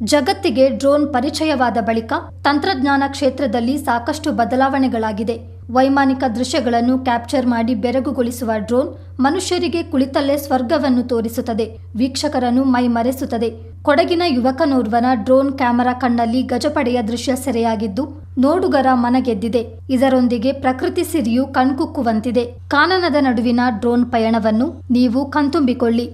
ಜಗತ್ತಿಗೆ ಡ್ರೋನ್ ಪರಿಚಯವಾದ ಬಳಿಕ ತಂತ್ರಜ್ಞಾನ ಕ್ಷೇತ್ರದಲ್ಲಿ ಸಾಕಷ್ಟು ಬದಲಾವಣೆಗಳಾಗಿದೆ. ವೈಮಾನಿಕ ದೃಶ್ಯಗಳನ್ನು ಕ್ಯಾಪ್ಚರ್ ಮಾಡಿ ಬೆರಗುಗೊಳಿಸುವ ಡ್ರೋನ್ ಮನುಷ್ಯರಿಗೆ ಕುಳಿತಲ್ಲೇ ಸ್ವರ್ಗವನ್ನು ತೋರಿಸುತ್ತದೆ. ವೀಕ್ಷಕರನ್ನು ಮೈಮರೆಸುತ್ತದೆ ಕೊಡಗಿನ ಯುವಕನೋರ್ವನ ಡ್ರೋನ್ ಕ್ಯಾಮೆರಾ ಕಣ್ಣಲ್ಲಿ ಗಜಪಡೆಯ ದೃಶ್ಯ ಸೆರೆಯಾಗಿದ್ದು, ನೋಡುಗರ ಮನಗೆದ್ದಿದೆ. ಇದರೊಂದಿಗೆ ಪ್ರಕೃತಿ ಸಿರಿಯು ಕಣ್ಕುಕ್ಕುವಂತಿದೆ. ಕಾನನದ ನಡುವಿನ ಡ್ರೋನ್ ಪಯಣವನ್ನು ನೀವು ಕಣ್ತುಂಬಿಕೊಳ್ಳಿ.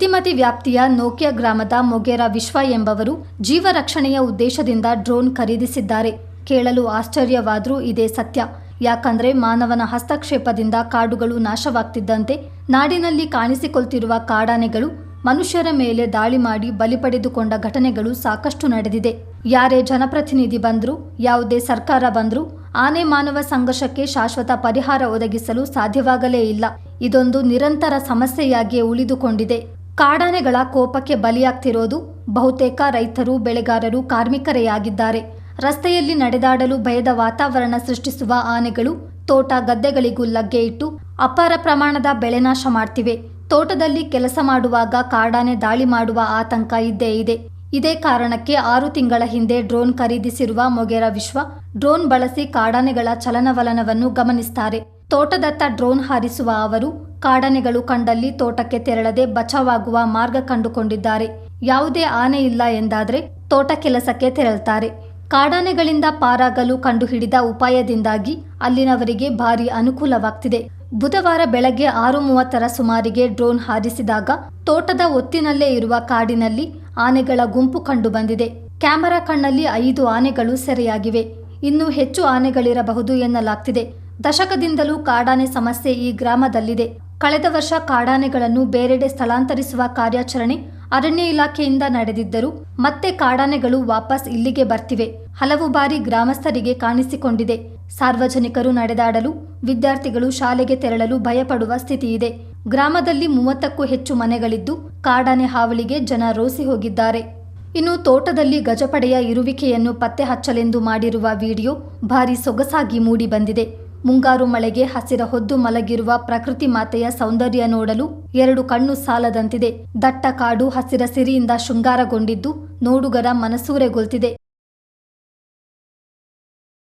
ತಿತಿಮತಿ ವ್ಯಾಪ್ತಿಯ ನೋಕಿಯಾ ಗ್ರಾಮದ ಮೊಗೇರಾ ವಿಶ್ವ ಎಂಬವರು ಜೀವ ರಕ್ಷಣೆಯ ಉದ್ದೇಶದಿಂದ ಡ್ರೋನ್ ಖರೀದಿಸಿದ್ದಾರೆ. ಕೇಳಲು ಆಶ್ಚರ್ಯವಾದರೂ ಇದೇ ಸತ್ಯ. ಯಾಕಂದ್ರೆ ಮಾನವನ ಹಸ್ತಕ್ಷೇಪದಿಂದ ಕಾಡುಗಳು ನಾಶವಾಗ್ತಿದ್ದಂತೆ ನಾಡಿನಲ್ಲಿ ಕಾಣಿಸಿಕೊಳ್ತಿರುವ ಕಾಡಾನೆಗಳು ಮನುಷ್ಯರ ಮೇಲೆ ದಾಳಿ ಮಾಡಿ ಬಲಿ ಪಡೆದುಕೊಂಡ ಘಟನೆಗಳು ಸಾಕಷ್ಟು ನಡೆದಿದೆ. ಯಾರೇ ಜನಪ್ರತಿನಿಧಿ ಬಂದ್ರು, ಯಾವುದೇ ಸರ್ಕಾರ ಬಂದ್ರು, ಆನೆ ಮಾನವ ಸಂಘರ್ಷಕ್ಕೆ ಶಾಶ್ವತ ಪರಿಹಾರ ಒದಗಿಸಲು ಸಾಧ್ಯವಾಗಲೇ ಇಲ್ಲ. ಇದೊಂದು ನಿರಂತರ ಸಮಸ್ಯೆಯಾಗಿಯೇ ಉಳಿದುಕೊಂಡಿದೆ. ಕಾಡಾನೆಗಳ ಕೋಪಕ್ಕೆ ಬಲಿಯಾಗ್ತಿರೋದು ಬಹುತೇಕ ರೈತರು, ಬೆಳೆಗಾರರು, ಕಾರ್ಮಿಕರೇ ಆಗಿದ್ದಾರೆ. ರಸ್ತೆಯಲ್ಲಿ ನಡೆದಾಡಲು ಭಯದ ವಾತಾವರಣ ಸೃಷ್ಟಿಸುವ ಆನೆಗಳು ತೋಟ ಗದ್ದೆಗಳಿಗೂ ಲಗ್ಗೆ ಇಟ್ಟು ಅಪಾರ ಪ್ರಮಾಣದ ಬೆಳೆನಾಶ ಮಾಡ್ತಿವೆ. ತೋಟದಲ್ಲಿ ಕೆಲಸ ಮಾಡುವಾಗ ಕಾಡಾನೆ ದಾಳಿ ಮಾಡುವ ಆತಂಕ ಇದ್ದೇ ಇದೆ. ಇದೇ ಕಾರಣಕ್ಕೆ ಆರು ತಿಂಗಳ ಹಿಂದೆ ಡ್ರೋನ್ ಖರೀದಿಸಿರುವ ಮೊಗೇರಾ ವಿಶ್ವ, ಡ್ರೋನ್ ಬಳಸಿ ಕಾಡಾನೆಗಳ ಚಲನವಲನವನ್ನು ಗಮನಿಸ್ತಾರೆ. ತೋಟದತ್ತ ಡ್ರೋನ್ ಹಾರಿಸುವ ಅವರು ಕಾಡಾನೆಗಳು ಕಂಡಲ್ಲಿ ತೋಟಕ್ಕೆ ತೆರಳದೆ ಬಚಾವಾಗುವ ಮಾರ್ಗ ಕಂಡುಕೊಂಡಿದ್ದಾರೆ. ಯಾವುದೇ ಆನೆ ಇಲ್ಲ ಎಂದಾದರೆ ತೋಟ ಕೆಲಸಕ್ಕೆ ತೆರಳುತ್ತಾರೆ ಕಾಡಾನೆಗಳಿಂದ ಪಾರಾಗಲು ಕಂಡುಹಿಡಿದ ಉಪಾಯದಿಂದಾಗಿ ಅಲ್ಲಿನವರಿಗೆ ಭಾರಿ ಅನುಕೂಲವಾಗ್ತಿದೆ. ಬುಧವಾರ ಬೆಳಗ್ಗೆ ಆರು ಮೂವತ್ತರ ಸುಮಾರಿಗೆ ಡ್ರೋನ್ ಹಾರಿಸಿದಾಗ ತೋಟದ ಒತ್ತಿನಲ್ಲೇ ಇರುವ ಕಾಡಿನಲ್ಲಿ ಆನೆಗಳ ಗುಂಪು ಕಂಡುಬಂದಿದೆ. ಕ್ಯಾಮೆರಾ ಕಣ್ಣಲ್ಲಿ ಐದು ಆನೆಗಳು ಸೆರೆಯಾಗಿವೆ. ಇನ್ನೂ ಹೆಚ್ಚು ಆನೆಗಳಿರಬಹುದು ಎನ್ನಲಾಗ್ತಿದೆ. ದಶಕದಿಂದಲೂ ಕಾಡಾನೆ ಸಮಸ್ಯೆ ಈ ಗ್ರಾಮದಲ್ಲಿದೆ. ಕಳೆದ ವರ್ಷ ಕಾಡಾನೆಗಳನ್ನು ಬೇರೆಡೆ ಸ್ಥಳಾಂತರಿಸುವ ಕಾರ್ಯಾಚರಣೆ ಅರಣ್ಯ ಇಲಾಖೆಯಿಂದ ನಡೆದಿದ್ದರೂ ಮತ್ತೆ ಕಾಡಾನೆಗಳು ವಾಪಸ್ ಇಲ್ಲಿಗೆ ಬರ್ತಿವೆ. ಹಲವು ಬಾರಿ ಗ್ರಾಮಸ್ಥರಿಗೆ ಕಾಣಿಸಿಕೊಂಡಿದೆ. ಸಾರ್ವಜನಿಕರು ನಡೆದಾಡಲು, ವಿದ್ಯಾರ್ಥಿಗಳು ಶಾಲೆಗೆ ತೆರಳಲು ಭಯಪಡುವ ಸ್ಥಿತಿಯಿದೆ. ಗ್ರಾಮದಲ್ಲಿ ಮೂವತ್ತಕ್ಕೂ ಹೆಚ್ಚು ಮನೆಗಳಿದ್ದು ಕಾಡಾನೆ ಹಾವಳಿಗೆ ಜನ ರೋಸಿ ಹೋಗಿದ್ದಾರೆ. ಇನ್ನು ತೋಟದಲ್ಲಿ ಗಜಪಡೆಯ ಇರುವಿಕೆಯನ್ನು ಪತ್ತೆ ಹಚ್ಚಲೆಂದು ಮಾಡಿರುವ ವಿಡಿಯೋ ಭಾರಿ ಸೊಗಸಾಗಿ ಮೂಡಿ ಬಂದಿದೆ ಮುಂಗಾರು ಮಳೆಗೆ ಹಸಿರ ಹೊದ್ದು ಮಲಗಿರುವ ಪ್ರಕೃತಿ ಮಾತೆಯ ಸೌಂದರ್ಯ ನೋಡಲು ಎರಡು ಕಣ್ಣು ಸಾಲದಂತಿದೆ. ದಟ್ಟ ಕಾಡು ಹಸಿರ ಸಿರಿಯಿಂದ ಶೃಂಗಾರಗೊಂಡಿದ್ದು ನೋಡುಗರ ಮನಸೂರೆಗೊಳ್ತಿದೆ